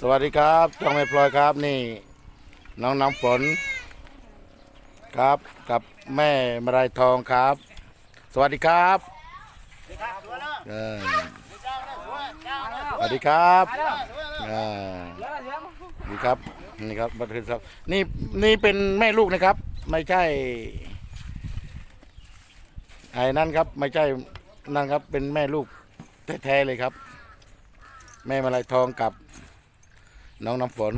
สวัสดีครับจ้องไม่พลอยครับนี่ น้องน้ำฝนครับกับแม่มารายทองครับ สวัสดีครับเออสวัสดีครับอ่านี่ครับนี่ครับบันทึกครับนี่นี่เป็นแม่ลูกนะครับ ไม่ใช่ไอ้นั่นครับ ไม่ใช่นั่นครับเป็นแม่ลูกแท้ๆเลยครับ แม่มาลายทองกับ น้องน้ำฝน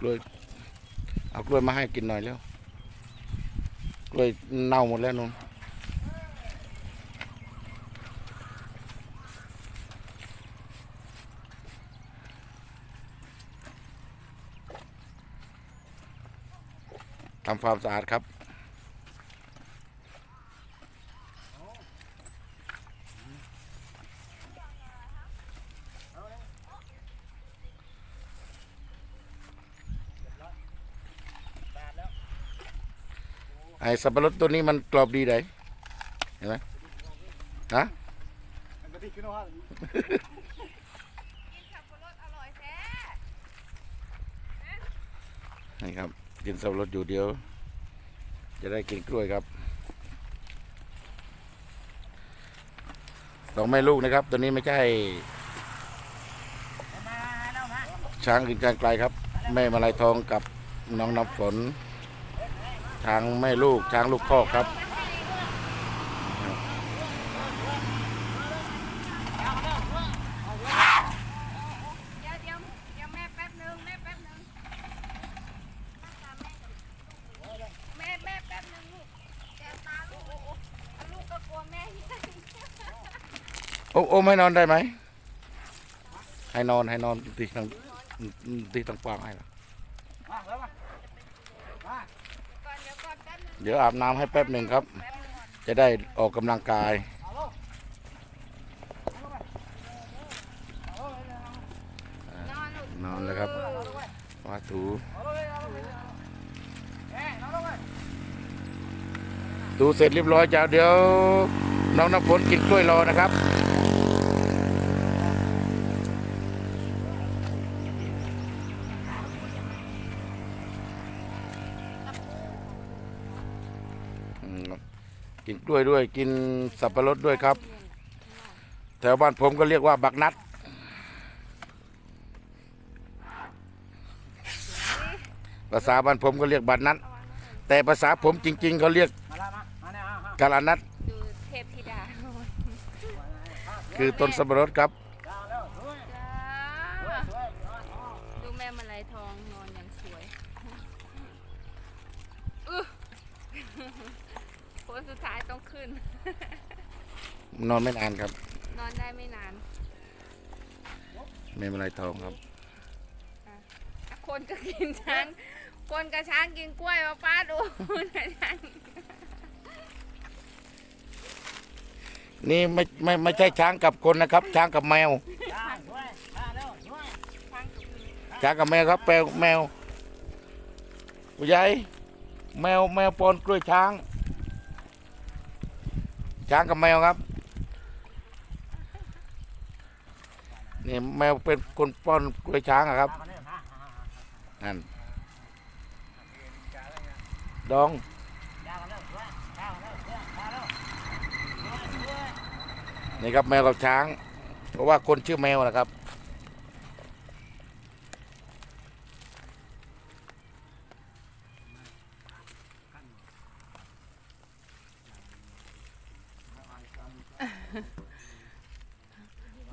กล้วย เอากล้วยมาให้กินหน่อยเร็วกล้วยเน่าหมดแล้วนุ่นทำความสะอาดครับ สับปะรดตัวนี้มันกรอบดีเลยเห็นไหมฮะนี่ครับกินสับปะรดอยู่เดียว จะได้กินกล้วยครับสองแม่ลูกนะครับ ตัวนี้ไม่ใช่ช้างกินการไกลครับ แม่มาลายทองกับน้องน้ำฝน ทางแม่ลูกช้างลูกคอกครับเดี๋ยวเดี๋ยวเดี๋ยวแม่แป๊บนึงแม่แป๊บนึงแม่แม่แป๊บนึงลูกแกตาลูกโอ้โหเอาลูกก็กลัวแม่ที่โอ้โอ้ไม่นอนได้ไหมให้นอนให้นอนตีทางตีทางกว้างให้ละ ก่อนเดี๋ยวก่อนแป๊บนึง เดี๋ยวอาบน้ำให้แป๊บหนึ่งครับ จะได้ออกกำลังกาย นอนนอนแล้วครับมาถูดูเสร็จเรียบร้อยจ้าเดี๋ยว น้องน้ำฝนกินกล้วยรอนะครับ กินกล้วยด้วย กินสับปะรดด้วยครับ แถวบ้านผมก็เรียกว่าบักนัด ภาษาบ้านผมก็เรียกบักนัด แต่ภาษาผมจริง ๆเขาเรียกกาลานัดดูเทพธิดาคือต้นสับปะรดครับ จ้าดูแม่มาลายทองนอนอย่างสวยอื้อคนสุดท้ายต้องขึ้น นอนไม่นานครับ นอนได้ไม่นานเมมอะไรทองครับอะคนก็กินช้าง คนกับช้างกินกล้วยมาป้าดูนะช้างนี่ไม่ไม่ไม่ใช่ช้างกับคนนะครับ ช้างกับแมว ช้างกับช้างกับแมวครับแปลแมวผู้ใหญ่แมวแมวปนกล้วยช้าง ช้างกับแมวครับ นี่แมวเป็นคนป้อนกล้วยช้างอะครับนั่นดองนี่ครับแมวกับช้าง เพราะว่าคนชื่อแมวนะครับ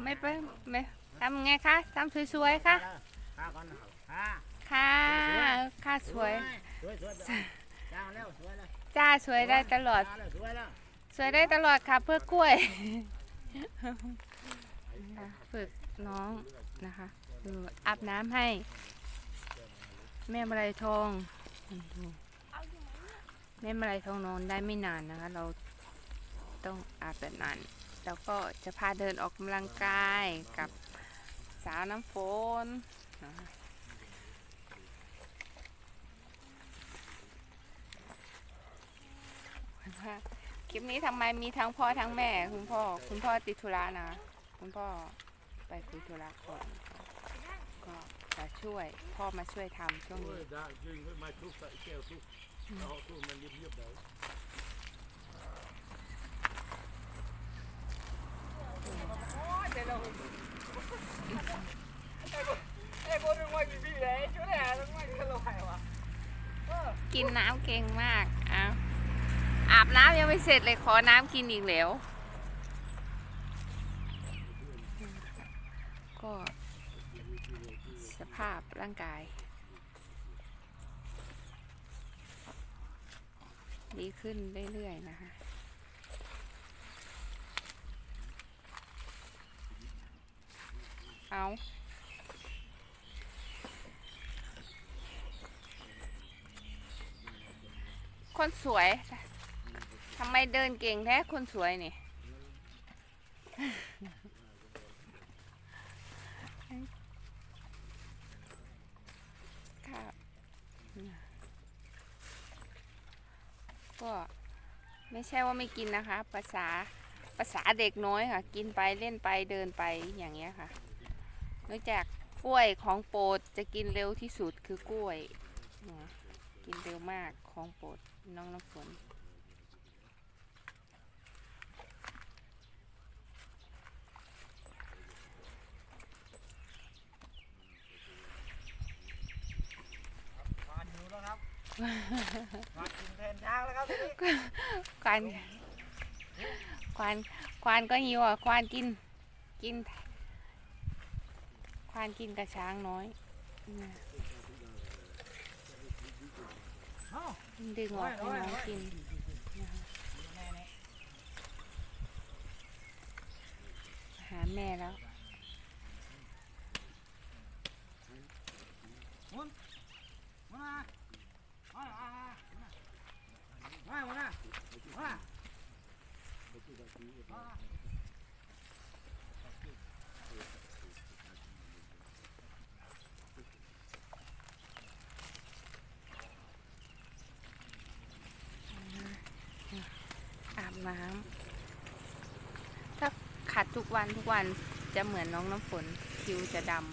ไม่ไปไม่ ทำไงคะทำสวยๆค่ะค่ะค่ะสวยจ้าสวยได้ตลอด สวยได้ตลอดค่ะเพื่อกล้วยฝึกน้องนะคะดูอาบน้ำให้ แม่มาลายทองแม่มาลายทองนอนได้ไม่นานนะคะ เราต้องอาบแบบนั้น แล้วก็จะพาเดินออกกำลังกายกับ สาวน้ำฝนคะคลิปนี้ทำไมมีทั้งพ่อทั้งแม่ คุณพ่อ คุณพ่อติดธุระนะ คุณพ่อไปคุยธุระก่อนก็จะช่วย พ่อมาช่วยทำช่วงนี้ daar ging met mijn troef, ik กินน้ำเก่งมากอ้าวอาบน้ำยังไม่เสร็จเลยขอน้ำกินอีกแล้ว ก็สภาพร่างกาย ดีขึ้นเรื่อยๆนะคะ เอาคนสวยทำไมเดินเก่งแท้คนสวยนี่ค่ะก็ไม่ใช่ว่าไม่กินนะคะ ภาษาภาษาเด็กน้อยค่ะ กินไปเล่นไปเดินไปอย่างเงี้ยค่ะ นอกจากกล้วยของโปรดจะกินเร็วที่สุดคือกล้วยนะกินเร็วมากของโปรดน้องน้ำฝนควานหิวแล้วครับควานกินแทนช้างแล้วครับทีนี้ควานควานควานก็หิวอะควานกินกิน ควานกินกระช้างน้อยดึงออกให้น้องกินหาแม่แล้ว มามามามามามามา อาบ น้ำถ้าขัดทุกวันทุกวันจะเหมือนน้องน้ำฝนคิ้วจะดำ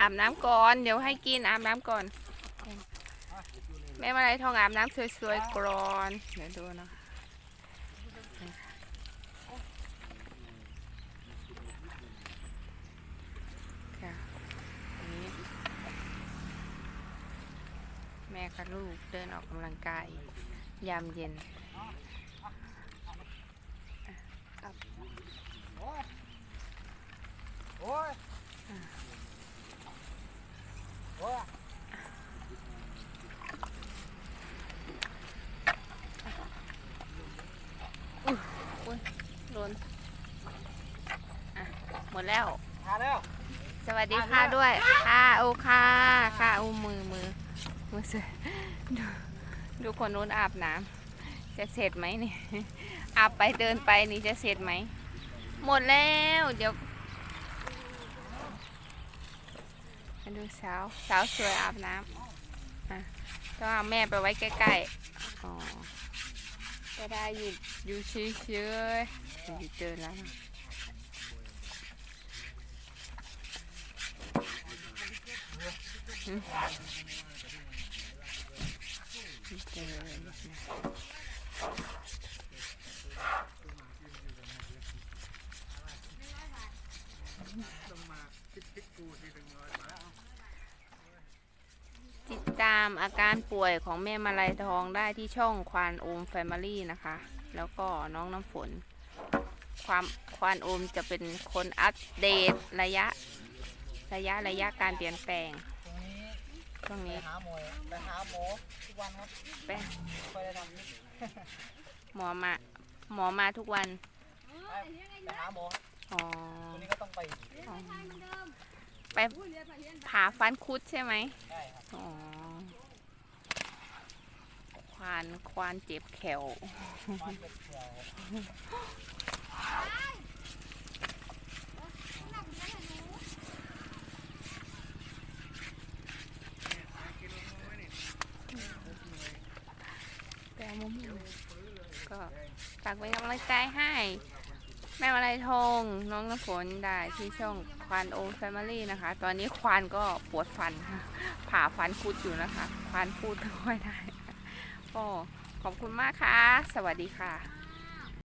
อาบน้ำก่อน เดี๋ยวให้กินอาบน้ำก่อน แม่มาลัยทองอาบน้ำสวยๆก่อนเดี๋ยวดูนะคะแม่กับลูกเดินออกกำลังกาย ยามเย็น โอ้ยโอ้ยโดนอะหมดแล้ว ทานแล้วสวัสดีค่ะด้วย ค่ะโอค่ะค่ะอูมือมือมือเสือดูดูคนนู้นอาบน้ำจะเสร็จไหมนี่อาบไปเดินไปนี่จะเสร็จไหม หมดแล้ว เดี๋ยว มาดูสาว สาวสวยอาบน้ำอะต้องเอาแม่ไปไว้ใกล้ๆอ๋อก็ได้อยู่อยู่เฉยๆอยู่เจอแล้วนะเจอนะติด ตามอาการป่วยของแม่มาลัยทองได้ที่ช่องควานโอมแฟมิลี่นะคะ แล้วก็น้องน้ำฝน ความควานโอมจะเป็นคนอัปเดตระยะ ระยะระยะการเปลี่ยนแปลงตรงนี้ช่วงไปนี้หาหมวยไปหาหมอทุกวันครับไปไปได้ทำนี่หมอมา หมอมาทุกวัน ไปหาหมออ๋อวันนี้ก็ต้องไปอ๋อไปผ่าฟันคุดใช่ไหม ใช่ครับ อ๋อ ควานควานเจ็บแขวแต่มุมก็ฝากเป็นกำลังใจให้ แม่มาลายทองน้องน้ำฝนได้ที่ช่องควานโอแฟมิลี่นะคะ ตอนนี้ควานก็ปวดฟันค่ะผ่าฟันคุดอยู่นะคะ ควานพูดไม่ค่อยได้ ก็ขอบคุณมากค่ะ สวัสดีค่ะ